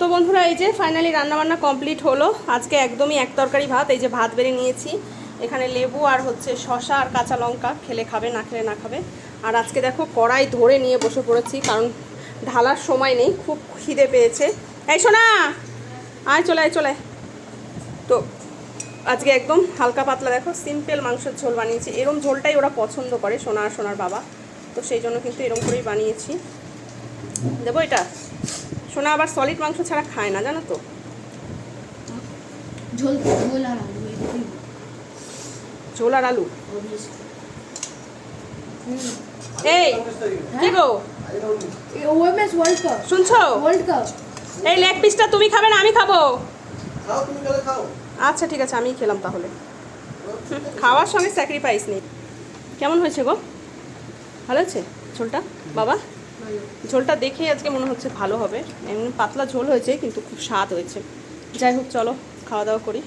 তো বন্ধুরা, এই যে ফাইনালি রান্নাবান্না কমপ্লিট হলো। আজকে একদমই এক তরকারি ভাত, এই যে ভাত বেড়ে নিয়েছি। এখানে লেবু আর হচ্ছে শশা আর কাঁচা লঙ্কা, খেলে খাবে, না খেলে না খাবে। আর আজকে দেখো কড়াই ধরে নিয়ে বসে পড়েছি, কারণ ঢালার সময় নেই, খুব খিদে পেয়েছে। এই শোনা আয়, চলে আয়, চলে। তো আজকে একদম হালকা পাতলা, দেখো সিম্পল মাংসের ঝোল বানিয়েছি। এরম ঝোলটাই ওরা পছন্দ করে, সোনা আর সোনার বাবা। তো সেই জন্য কিন্তু এরম করেই বানিয়েছি। দেবো এটা? সোনা আবার সলিড মাংস ছাড়া খায় না জানো তো? ঝোল আর আলু এই কি গো? ওএমএস ওয়ার্ল্ড কাপ শুনছো? ওয়ার্ল্ড কাপ এই লেগ পিসটা তুমি খাবে না আমি খাব। খাও তুমি গেলে খাও। আচ্ছা ঠিক আছে আমিই খেলাম তাহলে। হুম, খাওয়ার সঙ্গে স্যাক্রিফাইস নেই। কেমন হয়েছে গো? ভালো আছে ঝোলটা? বাবা? ঝোলটা দেখেই আজকে মনে হচ্ছে ভালো হবে। এমনি পাতলা ঝোল হয়েছে, কিন্তু খুব স্বাদ হয়েছে। যাই হোক, চলো, খাওয়া দাওয়া করি।